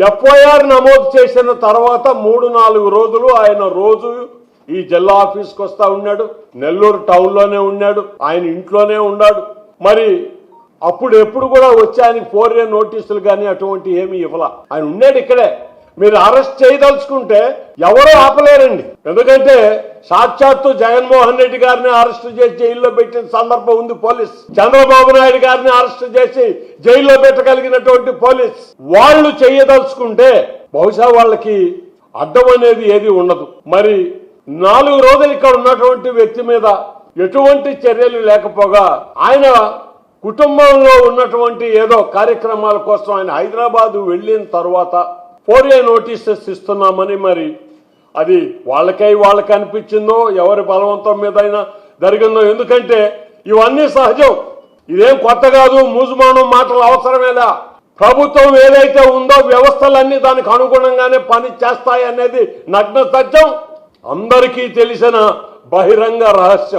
FIR నమోదు చేసిన తర్వాత మూడు నాలుగు రోజులు ఆయన రోజు ఈ జిల్లా ఆఫీస్కి వస్తా ఉన్నాడు. నెల్లూరు టౌన్లోనే ఉన్నాడు. ఆయన ఇంట్లోనే ఉన్నాడు. మరి అప్పుడు ఎప్పుడు కూడా వచ్చి ఆయనకి ఫోర్ ఇయర్ నోటీసులు కానీ అటువంటి ఏమీ ఇవ్వాల. ఆయన ఉన్నాడు ఇక్కడే. మీరు అరెస్ట్ చేయదలుచుకుంటే ఎవరూ ఆపలేరండి. ఎందుకంటే సాక్షాత్తు జగన్మోహన్ రెడ్డి గారిని అరెస్ట్ చేసి జైల్లో పెట్టిన సందర్భం ఉంది పోలీస్. చంద్రబాబు నాయుడు గారిని అరెస్ట్ చేసి జైల్లో పెట్టగలిగినటువంటి పోలీస్. వాళ్ళు చేయదలుచుకుంటే బహుశా వాళ్ళకి అడ్డం అనేది ఏది ఉండదు. మరి నాలుగు రోజులు ఇక్కడ ఉన్నటువంటి వ్యక్తి మీద ఎటువంటి చర్యలు లేకపోగా ఆయన కుటుంబంలో ఉన్నటువంటి ఏదో కార్యక్రమాల కోసం ఆయన హైదరాబాద్ వెళ్ళిన తర్వాత ఫోర్ ఏ నోటీసెస్ ఇస్తున్నామని మరి అది వాళ్ళకై వాళ్ళకి అనిపించిందో ఎవరి బలవంతం మీద అయినా జరిగిందో ఎందుకంటే ఇవన్నీ సహజం. ఇదేం కొత్త కాదు మూజుమానం మాటలు అవసరమేలా. ప్రభుత్వం ఏదైతే ఉందో వ్యవస్థలన్నీ దానికి అనుగుణంగానే పని చేస్తాయి అనేది నగ్న సత్యం. అందరికీ తెలిసిన బహిరంగ రహస్యం.